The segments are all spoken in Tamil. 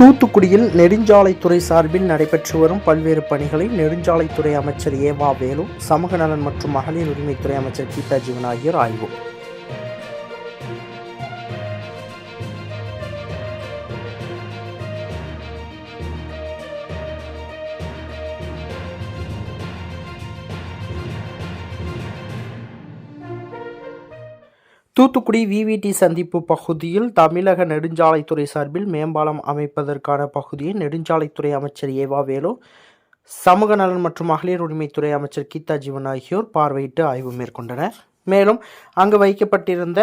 தூத்துக்குடியில் நெடுஞ்சாலைத்துறை சார்பில் நடைபெற்று வரும் பல்வேறு பணிகளை நெடுஞ்சாலைத்துறை அமைச்சர் ஏவா வேலு சமூக நலன் மற்றும் மகளிர் உரிமைத்துறை அமைச்சர் கீதா ஜீவன் ஆகியோர் ஆய்வு. தூத்துக்குடி விவிடி சந்திப்பு பகுதியில் தமிழக நெடுஞ்சாலைத்துறை சார்பில் மேம்பாலம் அமைப்பதற்கான பகுதியை நெடுஞ்சாலைத்துறை அமைச்சர் ஏவா வேலு சமூக நலன் மற்றும் மகளிர் உரிமைத்துறை அமைச்சர் கீதா ஜீவன் ஆகியோர் பார்வையிட்டு ஆய்வு மேற்கொண்டனர். மேலும் அங்கு வைக்கப்பட்டிருந்த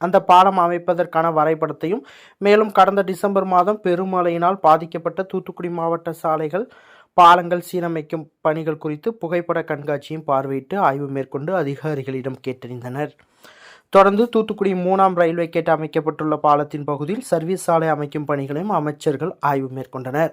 அந்த பாலம் அமைப்பதற்கான வரைபடத்தையும் மேலும் கடந்த டிசம்பர் மாதம் பெருமழையினால் பாதிக்கப்பட்ட தூத்துக்குடி மாவட்ட சாலைகள் பாலங்கள் சீரமைக்கும் பணிகள் குறித்து புகைப்பட கண்காட்சியும் பார்வையிட்டு ஆய்வு மேற்கொண்டு அதிகாரிகளிடம் கேட்டறிந்தனர். தொடர்ந்து தூத்துக்குடி மூணாம் ரயில்வே கேட் அமைக்கப்பட்டுள்ள பாலத்தின் பகுதியில் சர்வீஸ் சாலை அமைக்கும் பணிகளையும் அமைச்சர்கள் ஆய்வு மேற்கொண்டனர்.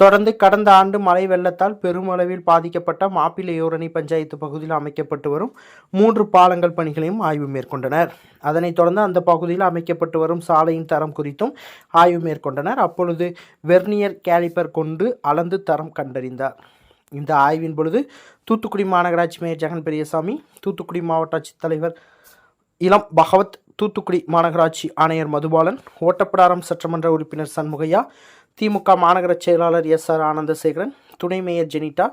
தொடர்ந்து கடந்த ஆண்டு மழை வெள்ளத்தால் பெருமளவில் பாதிக்கப்பட்ட மாப்பிள்ளையோரணி பஞ்சாயத்து பகுதியில் அமைக்கப்பட்டு வரும் மூன்று பாலங்கள் பணிகளையும் ஆய்வு மேற்கொண்டனர். அதனைத் தொடர்ந்து அந்த பகுதியில் அமைக்கப்பட்டு வரும் சாலையின் தரம் குறித்தும் ஆய்வு மேற்கொண்டனர். அப்பொழுது வெர்னியர் கேலிப்பர் கொண்டு அளந்து தரம் கண்டறிந்தார். இந்த ஆய்வின் பொழுது தூத்துக்குடி மாநகராட்சி மேயர் ஜெகன் பெரியசாமி தூத்துக்குடி மாவட்ட ஆட்சித்தலைவர் இளம் பகவத் தூத்துக்குடி மாநகராட்சி ஆணையர் மதுபாலன் ஓட்டப்பிடாரம் சட்டமன்ற உறுப்பினர் சண்முகையா திமுக மாநகர செயலாளர் எஸ் ஆர் ஆனந்தசேகரன் துணை மேயர் ஜெனிட்டா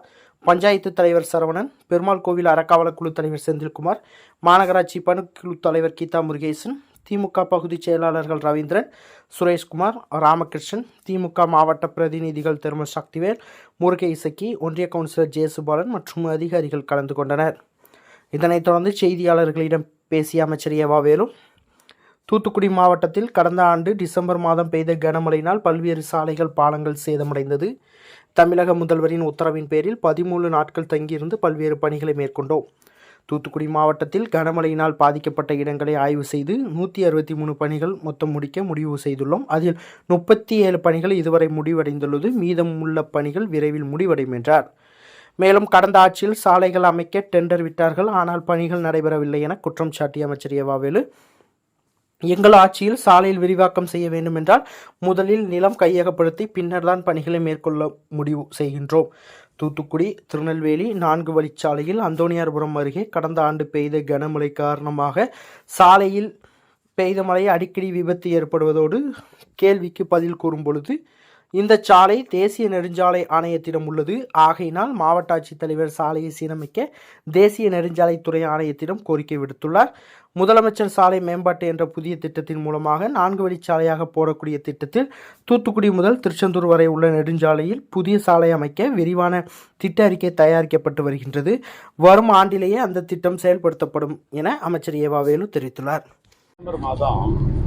பஞ்சாயத்து தலைவர் சரவணன் பெருமாள் கோவில் அறக்காவலக் குழு தலைவர் செந்தில்குமார் மாநகராட்சி பணிக்குழு தலைவர் கீதா முருகேசன் திமுக பகுதி செயலாளர்கள் ரவீந்திரன் சுரேஷ்குமார் ராமகிருஷ்ணன் திமுக மாவட்ட பிரதிநிதிகள் திருமல் சக்திவேல் முருகை இசக்கி ஒன்றிய கவுன்சிலர் ஜேசுபாலன் மற்றும் அதிகாரிகள் கலந்து கொண்டனர். இதனைத் தொடர்ந்து செய்தியாளர்களிடம் பேசிய அமைச்சர் ஏவா வேலு தூத்துக்குடி மாவட்டத்தில் கடந்த ஆண்டு டிசம்பர் மாதம் பெய்த கனமழையினால் பல்வேறு சாலைகள் பாலங்கள் சேதமடைந்தது. தமிழக முதல்வரின் உத்தரவின் பேரில் பதிமூணு நாட்கள் தங்கியிருந்து பல்வேறு பணிகளை மேற்கொண்டோம். தூத்துக்குடி மாவட்டத்தில் கனமழையினால் பாதிக்கப்பட்ட இடங்களை ஆய்வு செய்து நூற்றி அறுபத்தி மூணு பணிகள் மொத்தம் முடிக்க முடிவு செய்துள்ளோம். அதில் முப்பத்தி ஏழு பணிகள் இதுவரை முடிவடைந்துள்ளது. மீதம் உள்ள பணிகள் விரைவில் முடிவடையும் என்றார். மேலும் கடந்த ஆட்சியில் சாலைகள் அமைக்க டெண்டர் விட்டார்கள். ஆனால் பணிகள் நடைபெறவில்லை என குற்றம் சாட்டிய அமைச்சர் ஏவாவேலு. எங்கள் ஆட்சியில் சாலையில் விரிவாக்கம் செய்ய வேண்டும் என்றால் முதலில் நிலம் கையகப்படுத்தி பின்னர்தான் பணிகளை மேற்கொள்ள முடிவு செய்கின்றோம். தூத்துக்குடி திருநெல்வேலி நான்கு வழிச்சாலையில் அந்தோணியார்புரம் அருகே கடந்த ஆண்டு பெய்த கனமழை காரணமாக சாலையில் பெய்த மழை அடிக்கடி விபத்து ஏற்படுவதோடு கேள்விக்கு பதில் கூறும் பொழுது இந்த சாலை தேசிய நெடுஞ்சாலை ஆணையத்திடம் உள்ளது. ஆகையினால் மாவட்ட ஆட்சித்தலைவர் சாலையை சீரமைக்க தேசிய நெடுஞ்சாலைத்துறை ஆணையத்திடம் கோரிக்கை விடுத்துள்ளார். முதலமைச்சர் சாலை மேம்பாட்டு என்ற புதிய திட்டத்தின் மூலமாக நான்கு வழிச்சாலையாக போடக்கூடிய திட்டத்தில் தூத்துக்குடி முதல் திருச்செந்தூர் வரை உள்ள நெடுஞ்சாலையில் புதிய சாலை அமைக்க விரிவான திட்ட அறிக்கை தயாரிக்கப்பட்டு வருகின்றது. வரும் ஆண்டிலேயே அந்த திட்டம் செயல்படுத்தப்படும் என அமைச்சர் ஏவாவேலு தெரிவித்துள்ளார். மாதம்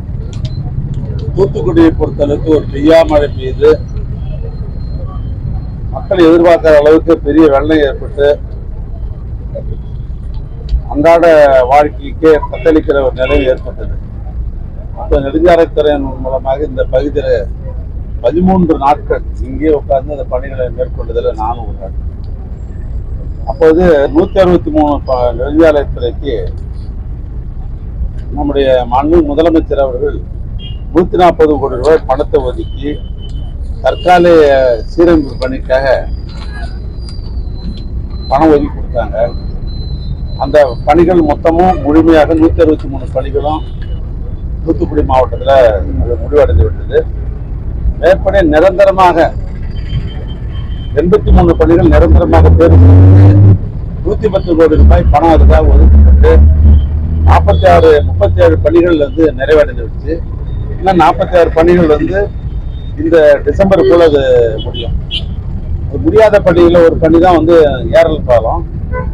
தூத்துக்குடியை பொறுத்தளவுக்கு ஒரு பெய்யாமழை பெய்து மக்கள் எதிர்பார்க்காத அளவுக்கு பெரிய வெள்ளம் ஏற்பட்டு அன்றாட வாழ்க்கைக்கு தத்தளிக்கிற ஒரு நிலை ஏற்பட்டது. அப்போ நெடுஞ்சாலைத்துறையின் மூலமாக இந்த பகுதியில் பதிமூன்று நாட்கள் இங்கே உட்கார்ந்து அந்த பணிகளை மேற்கொண்டதில் நானும் ஒரு அப்போது நூற்றி அறுபத்தி மூணு ப- நெடுஞ்சாலைத்துறைக்கு நம்முடைய மாண்பு முதலமைச்சர் அவர்கள் நூத்தி நாற்பது கோடி ரூபாய் பணத்தை ஒதுக்கி தற்காலிக சீரமைப்பு பணிக்காக பணம் ஒதுக்கி கொடுத்தாங்க. அந்த பணிகள் மொத்தமும் முழுமையாக நூத்தி அறுபத்தி மூணு பணிகளும் தூத்துக்குடி மாவட்டத்தில் அது முடிவடைந்து விட்டது மேற்படி நிரந்தரமாக எண்பத்தி மூணு பணிகள் நிரந்தரமாக தேர்வு நூற்றி நூத்தி பத்து கோடி ரூபாய் பணம் அதுக்காக ஒதுக்கப்பட்டு நாற்பத்தி ஆறு முப்பத்தி ஏழு பணிகள் வந்து நிறைவடைந்து விடுச்சு இன்னும் நாற்பத்தி ஆறு பணிகள் வந்து இந்த டிசம்பருக்குள்ள அது முடியும். முடியாத பணியில் ஒரு பணி தான் வந்து ஏரல் பாலம்.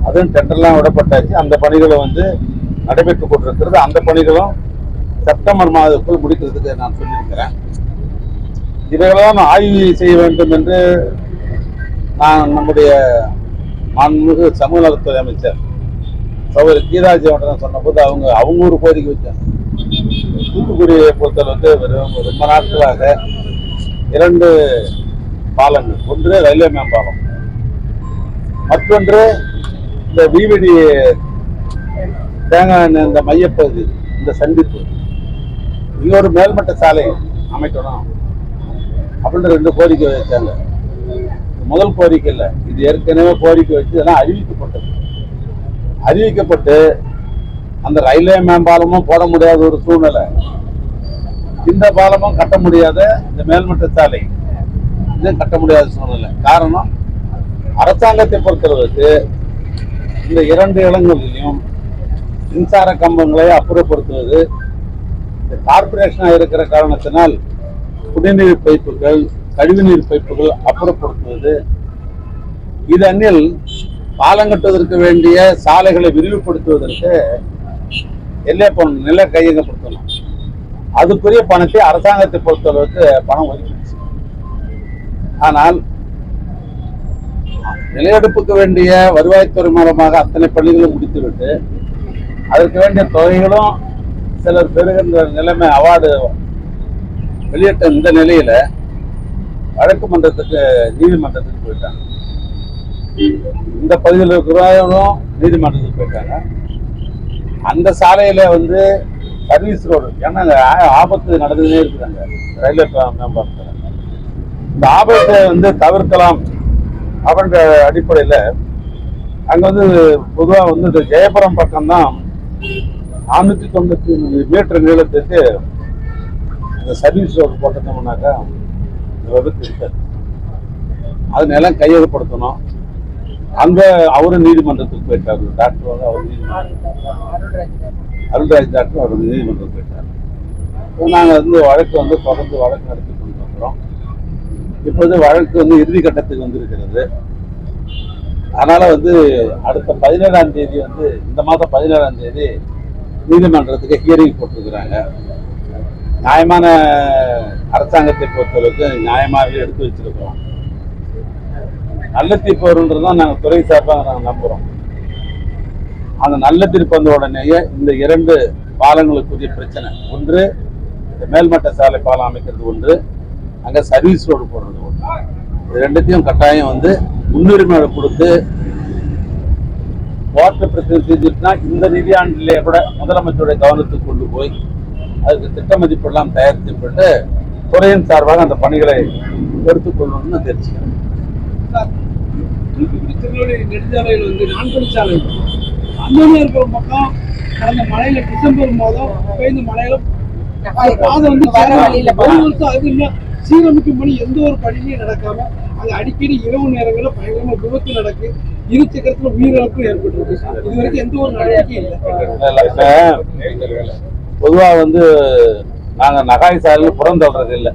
அதுவும் டெண்டர்லாம் விடப்பட்டாச்சு. அந்த பணிகளை வந்து நடைபெற்று கொண்டிருக்கிறது. அந்த பணிகளும் செப்டம்பர் மாதத்துக்குள் முடிக்கிறதுக்கு நான் சொல்லியிருக்கிறேன். இவைகளெல்லாம் ஆய்வு செய்ய வேண்டும் என்று நான் நம்முடைய மாண்புமிகு சமூக நலத்துறை அமைச்சர் சௌரி கீதாஜி அவர்கள் சொன்னபோது அவங்க அவங்க ஒரு கோரிக்கை வச்சாங்க. தூத்துக்குடியை பொறுத்தளவுக்கு வெறும் ரொம்ப நாட்களாக இரண்டு பாலங்கள். ஒன்று ரயில்வே மேம்பாலம். மற்றொன்று இந்த விவிடி தேங்காய் இந்த மையப்பகுதி இந்த சந்திப்பு. இன்னொரு ஒரு மேல்மட்ட சாலை அமைக்கணும் அப்படின்னு ரெண்டு கோரிக்கை வச்சாங்க முதல் கோரிக்கை இல்லை. இது ஏற்கனவே கோரிக்கை வச்சு இதெல்லாம் அறிவிக்கப்பட்டது. அறிவிக்கப்பட்டு அந்த ரயில்வே மேம்பாலமும் போட முடியாத ஒரு சூழ்நிலை. இந்த பாலமும் கட்ட முடியாத இந்த மேல்மட்ட சாலை. இதுவும் கட்ட முடியாத சூழ்நிலை. காரணம் அரசாங்கத்தை பொறுத்தளவுக்கு இந்த இரண்டு இடங்களிலும் மின்சார கம்பங்களை அப்புறப்படுத்துவது இந்த கார்பரேஷனாக இருக்கிற காரணத்தினால் குடிநீர் பைப்புகள் கழிவுநீர் பைப்புகள் அப்புறப்படுத்துவது. இதனில் பாலம் கட்டுவதற்கு வேண்டிய சாலைகளை விரிவுபடுத்துவதற்கு எல்லை பணம் நில கையகப்படுத்தணும் அதுக்குரிய பணத்தை அரசாங்கத்தை பொறுத்தளவுக்கு பணம் ஒதுக்கிடுச்சு. ஆனால் நிலையெடுப்புக்கு வேண்டிய வருவாய்த்துறை மூலமாக அத்தனை பள்ளிகளும் முடித்துவிட்டு அதற்கு வேண்டிய தொகைகளும் சிலர் பெறுகின்ற நிலைமை அவார்டு வெளியிட்ட இந்த நிலையில வழக்கு மன்றத்துக்கு நீதிமன்றத்துக்கு போயிட்டாங்க. இந்த பகுதியில் இருக்கிறவங்களும் நீதிமன்றத்துக்கு போயிட்டாங்க. அந்த சாலையில வந்து சர்வீஸ் ரோடு. ஏன்னா ஆபத்து நடந்துகிட்டே இருக்குதாங்க ரயில்வே மேம்பாலத்துல இந்த ஆபத்தை வந்து தவிர்க்கலாம் அப்படின்ற அடிப்படையில் அங்க வந்து பொதுவா வந்து இந்த ஜெயபுரம் பக்கம்தான் நானூற்றி தொண்ணூற்றி மீட்டர் நீளத்துக்கு இந்த சர்வீஸ் ரோடு போட்டோம்னாக்கா இந்த விபத்து இருக்காது. அது நிலம் கையகப்படுத்தணும். அங்க அவரும் நீதிமன்றத்துக்கு போயிட்டாரு. டாக்டர் வந்து அவர் நீதிமன்றம் அருள்ராஜ் டாக்டர். அவர் நீதிமன்றம் போயிட்டார். நாங்கள் வந்து வழக்கு வந்து தொடர்ந்து வழக்கு நடத்தி கொண்டு வந்தோம் இப்போது வழக்கு வந்து இறுதி கட்டத்துக்கு வந்திருக்கிறது. அதனால வந்து அடுத்த பதினேழாம் தேதி வந்து இந்த மாதம் பதினேழாம் தேதி நீதிமன்றத்துக்கு ஹியரிங் போட்டிருக்கிறாங்க. நியாயமான அரசாங்கத்தை பொறுத்தளவுக்கு நியாயமாகவே எடுத்து வச்சிருக்கிறோம். நல்ல தீர்ப்பு வரும்ன்றது தான் நாங்கள் துறை சார்பாக நாங்கள் நம்புகிறோம் அந்த நல்ல தீர்ப்பு வந்த உடனேயே இந்த இரண்டு பாலங்களுக்குரிய பிரச்சனை. ஒன்று இந்த மேல்மட்ட சாலை பாலம் அமைக்கிறது ஒன்று அங்கே சர்வீஸ் ரோடு போடுறது ஒன்று. இது ரெண்டுத்தையும் கட்டாயம் வந்து முன்னுரிமை கொடுத்து வாட்டர் பிரச்சனை செஞ்சுட்டுனா இந்த நிதியாண்டிலே கூட முதலமைச்சருடைய கவனத்துக்கு கொண்டு போய் அதுக்கு திட்ட மதிப்பெல்லாம் தயாரித்து கொண்டு துறையின் சார்பாக அந்த பணிகளை எடுத்துக்கொள்ளணும்னு தெரிஞ்சுக்கிறேன். திருநெல்வேலி நெடுஞ்சாலையில் வந்து நான்கு சாலை அந்தமே இருக்கிற பக்கம் கடந்த மழையில டிசம்பர் மாதம் பெய்த மழையில பாதை வந்து ஒரு வருஷம் அது இல்ல. சீரமைக்கும் பணி எந்த ஒரு பணியும் நடக்காம அது அடிக்கடி இரவு நேரங்களில் பயங்கரமா விபத்து நடக்கு. இரு சக்கரத்துல உயிரிழப்பும் ஏற்பட்டிருக்கு இது வரைக்கும் எந்த ஒரு நடவடிக்கையும் இல்லை. பொதுவாக வந்து நாங்கள் நகாய் சாலையில் புறந்தள்ளுறது இல்லை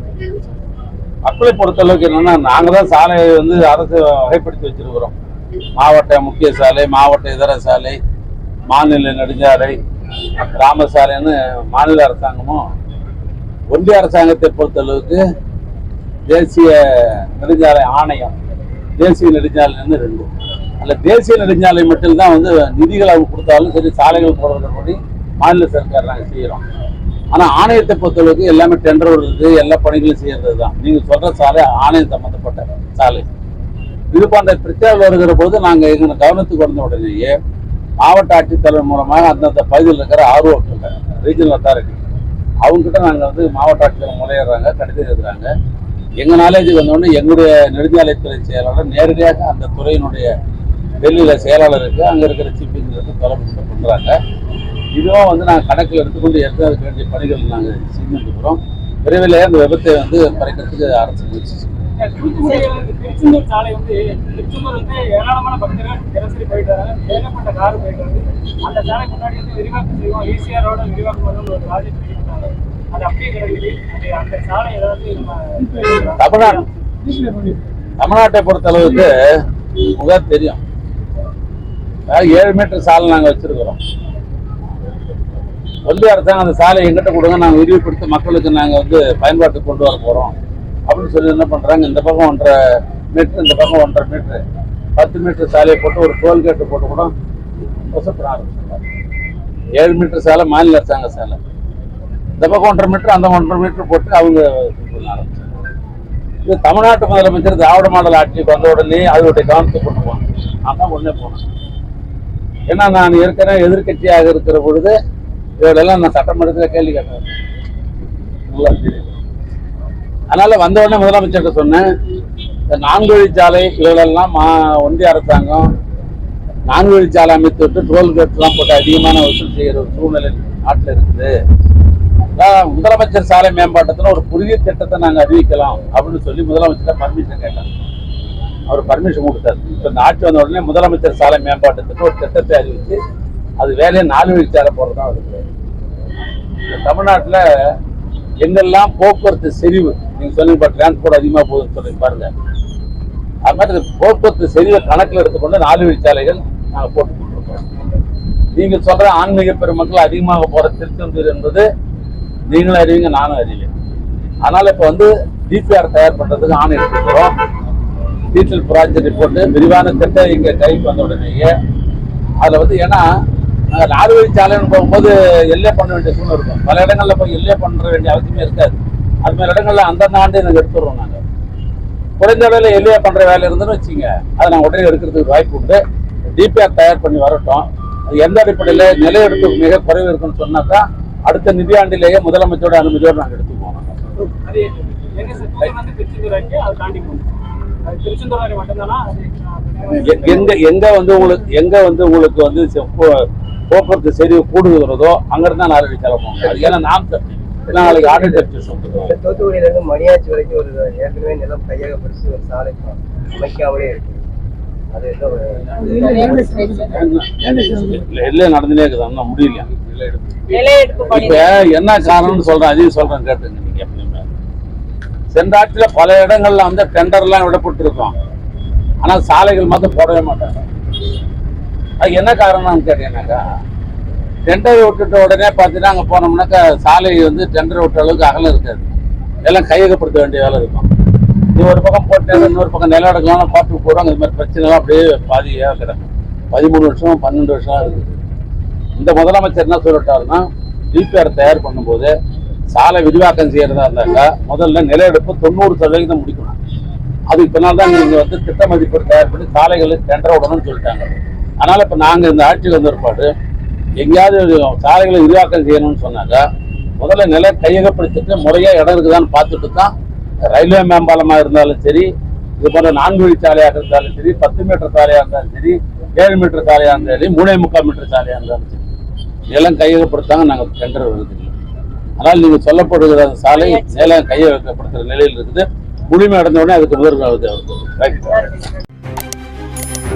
மக்களை பொறுத்தளவுக்கு என்னன்னா நாங்கள் தான் சாலையை வந்து அரசு வகைப்படுத்தி வச்சிருக்கிறோம். மாவட்ட முக்கிய சாலை மாவட்ட இதர சாலை மாநில நெடுஞ்சாலை கிராம சாலைன்னு மாநில அரசாங்கமும் ஒன்றிய அரசாங்கத்தை பொறுத்தளவுக்கு தேசிய நெடுஞ்சாலை ஆணையம் தேசிய நெடுஞ்சாலைன்னு ரெண்டு. அதில் தேசிய நெடுஞ்சாலை மட்டும்தான் வந்து நிதிகள் அவங்க கொடுத்தாலும் சரி சாலைகள் போடுறதுபடி மாநில சர்க்கார் நாங்கள் செய்கிறோம் ஆனால் ஆணையத்தை பொறுத்தளவுக்கு எல்லாமே டெண்டர் வருது எல்லா பணிகளும் செய்யறது தான். நீங்கள் சொல்கிற சாலை ஆணையம் சம்மந்தப்பட்ட சாலை. இது போன்ற பிரச்சனை வருகிற போது நாங்கள் எங்களை கவனத்துக்கு வந்த உடனேயே மாவட்ட ஆட்சித்தலைவர் மூலமாக அந்தந்த பகுதியில் இருக்கிற ஆர்வம் ரீஜனல் அத்தாரிட்டி அவங்ககிட்ட நாங்கள் வந்து மாவட்ட ஆட்சித்தலைவர் முறையிடுறாங்க கடிதம் எழுதுறாங்க. எங்கள் நாலேஜுக்கு வந்தோடனே எங்களுடைய நெடுஞ்சாலைத்துறை செயலாளர் நேரடியாக அந்த துறையினுடைய டெல்லியில் செயலாளருக்கு அங்கே இருக்கிற சீஃப் இன்ஜினியருக்கு தொலைபேசி பண்ணுறாங்க இதுவும் வந்து நாங்கள் கணக்கில் எடுத்துக்கொண்டு ஏற்கனவே வேண்டிய பணிகள் நாங்கள் செய்து இருக்கிறோம் விரைவில் அந்த விபத்தை வந்து குறைக்கிறதுக்கு அரசு முயற்சி தமிழ்நாட்டை பொறுத்தளவுக்கு உங்களுக்கு தெரியும். அதாவது ஏழு மீட்டர் சாலை நாங்கள் வச்சிருக்கிறோம். ஒன்றிய அரசாங்கம் அந்த சாலையை எங்கிட்ட கொடுங்க நாங்கள் விரிவுபடுத்தி மக்களுக்கு நாங்கள் வந்து பயன்பாட்டுக்கு கொண்டு வர போகிறோம் அப்படின்னு சொல்லி என்ன பண்ணுறாங்க இந்த பக்கம் ஒன்றரை மீட்ரு இந்த பக்கம் ஒன்றரை மீட்ரு பத்து மீட்டர் சாலையை போட்டு ஒரு டோல்கேட்டு போட்டு கூட வசப்பட ஆரம்பிச்சிருக்காங்க ஏழு மீட்டர் சாலை மாநில அரசாங்க சாலை. இந்த பக்கம் ஒன்றரை மீட்டர் அந்த ஒன்றரை மீட்டர் போட்டு அவங்க ஆரம்பிச்சாங்க இது தமிழ்நாட்டு முதலமைச்சர் திராவிட மாடல் ஆட்சிக்கு வந்த உடனே அதோடைய கவனத்தை கொண்டு போனேன் நான் தான் உடனே போனேன். ஏன்னா நான் ஏற்கனவே எதிர்க்கட்சியாக இருக்கிற பொழுது இவரெல்லாம் நான் சட்டமன்றத்தில் கேள்வி கேட்டேன் நல்லா தெரியும் அதனால வந்த உடனே முதலமைச்சர்கிட்ட சொன்னேன் இந்த நான்கு வழிச்சாலை இவர்களெல்லாம் மா ஒன்றிய அரசாங்கம் நான்கு வழிச்சாலை அமைத்து விட்டு டோல்கேட்லாம் போட்டு அதிகமான வசூல் செய்கிற ஒரு சூழ்நிலை நாட்டில் இருக்குது. முதலமைச்சர் சாலை மேம்பாட்டத்தில் ஒரு புதிய திட்டத்தை நாங்கள் அறிவிக்கலாம் அப்படின்னு சொல்லி முதலமைச்சர் பர்மிஷன் கேட்டாங்க அவர் பர்மிஷன் கொடுத்தாரு. இப்போ இந்த ஆட்சி வந்த உடனே முதலமைச்சர் சாலை மேம்பாட்டத்துக்கு ஒரு திட்டத்தை அறிவித்து அது வேலையை நாலு வழி சேர போகிறதா இருக்குது தமிழ்நாட்டில் எங்கெல்லாம் போக்குவரத்து செறிவு நீங்கள் சொன்னீங்க இப்போ டிரான்ஸ்போர்ட் அதிகமாக போகுதுன்னு சொல்லி பாருங்க. அது மாதிரி போக்குவரத்து செறிவை கணக்கில் எடுத்துக்கொண்டு நாலு வழி சாலைகள் நாங்கள் போட்டு கொடுத்துருக்கோம். நீங்கள் சொல்கிற ஆன்மீக பெருமக்கள் அதிகமாக போகிற திருச்செந்தூர் என்பது நீங்களும் அறிவீங்க நானும் அறிவேன். அதனால் இப்போ வந்து டிபிஆர் தயார் பண்ணுறதுக்கு ஆணை எடுத்துக்கிறோம். டீட்டெயில் ப்ராஜெக்ட் ரிப்போர்ட்டு விரிவான திட்டம் இங்கே கைக்கு வந்த உடனேயே. அதில் வந்து ஏன்னா நாலு வழி சாலைன்னு போகும்போது எல்லை பண்ண வேண்டிய சூழ்நிலை இருக்கும். பல இடங்களில் போய் எல்லை பண்ண வேண்டிய அவசியமே இருக்காது. அது மாதிரி இடங்களில் அந்தந்த ஆண்டே நாங்கள் எடுத்துடுறோம் நாங்கள் குறைந்த அளவில் எல்லையா பண்ணுற வேலை இருந்துன்னு வச்சுங்க அதை நாங்கள் உடனே எடுக்கிறதுக்கு வாய்ப்பு உண்டு. டிபிஆர் தயார் பண்ணி வரட்டும். எந்த அடிப்படையில் நில எடுப்பு மிக குறைவு இருக்குன்னு சொன்னாக்கா அடுத்த நிதியாண்டிலேயே முதலமைச்சரோட அனுமதியோடு நாங்கள் எடுத்துக்குவோம். எங்க எங்க வந்து உங்களுக்கு எங்க வந்து உங்களுக்கு வந்து போக்குவரத்து செறிவு கூடுகிறதோ அங்கிருந்து நாலு வழி செலவு போகும் அது ஏன்னா நாம் தப்பி ஏன்னா நாளைக்கு ஆடிட் அப்சஸ் வந்துடும் தூத்துக்குடியில இருந்து மணியாச்சி வரைக்கும் ஒரு ஏற்கனவே நிலம் கையகப்படுத்தி ஒரு சாலை அமைக்காமலே இருக்கு. அது ஏதோ எல்லாம் நடந்துனே இருக்குது. முடியல. இப்ப என்ன காரணம்னு சொல்றேன். அதையும் சொல்றேன். கேட்டுங்க நீங்க எப்பயுமே. சென்ற ஆட்சியில பல இடங்கள்ல வந்து டெண்டர்லாம் விடப்பட்டு இருக்கோம் ஆனா சாலைகள் மட்டும் போடவே மாட்டாங்க. அது என்ன காரணம்னு கேட்டீங்கன்னாக்கா டெண்டர் விட்டுட்ட உடனே பார்த்தீங்கன்னா அங்கே போனோம்னாக்கா சாலை வந்து டெண்டர் விட்ட அளவுக்கு அகலம் இருக்காது. எல்லாம் கையகப்படுத்த வேண்டிய வேலை இருக்கும். இது ஒரு பக்கம் போட்டு இன்னொரு பக்கம் நிலம் எடுக்கலாம்னு பார்த்து போகிறோம் இது மாதிரி பிரச்சனைலாம் அப்படியே பாதியாக இருக்கிறாங்க பதிமூணு வருஷம் பன்னெண்டு வருஷம் இருக்குது இந்த முதலமைச்சர் என்ன சொல்லிட்டாருன்னா டிபிஆர் தயார் பண்ணும்போது சாலை விரிவாக்கம் செய்யறதா இருந்தாக்கா முதல்ல நில எடுப்பு தொண்ணூறு சதவீதம் முடிக்கணும். அதுக்கு பின்னால் தான் நீங்கள் வந்து திட்ட மதிப்பு தயார் பண்ணி சாலைகளுக்கு டெண்டர் விடணும்னு சொல்லிட்டாங்க. அதனால் இப்போ நாங்கள் இந்த ஆட்சிக்கு வந்த பிற்பாடு எங்கேயாவது சாலைகளை விரிவாக்கம் செய்யணும்னு சொன்னாக்கா முதல்ல நில கையகப்படுத்திட்டு முறையாக இடம் இருக்குதான்னு பார்த்துட்டு தான் ரயில்வே மேம்பாலமாக இருந்தாலும் சரி இது போன்ற நான்கு வழி சாலையாக இருந்தாலும் சரி பத்து மீட்டர் சாலையாக இருந்தாலும் சரி ஏழு மீட்டர் சாலையாக இருந்தாலும் சரி மூணே முக்கால் மீட்டர் சாலையாக இருந்தாலும் சரி நிலம் கையகப்படுத்தாங்க நாங்கள் டெண்டர் வருது. ஆனால் நீங்கள் சொல்லப்படுகிற அந்த சாலை நிலம் கையகப்படுத்துகிற நிலையில் இருக்குது. முழுமை அடைந்த உடனே அதுக்கு முதல்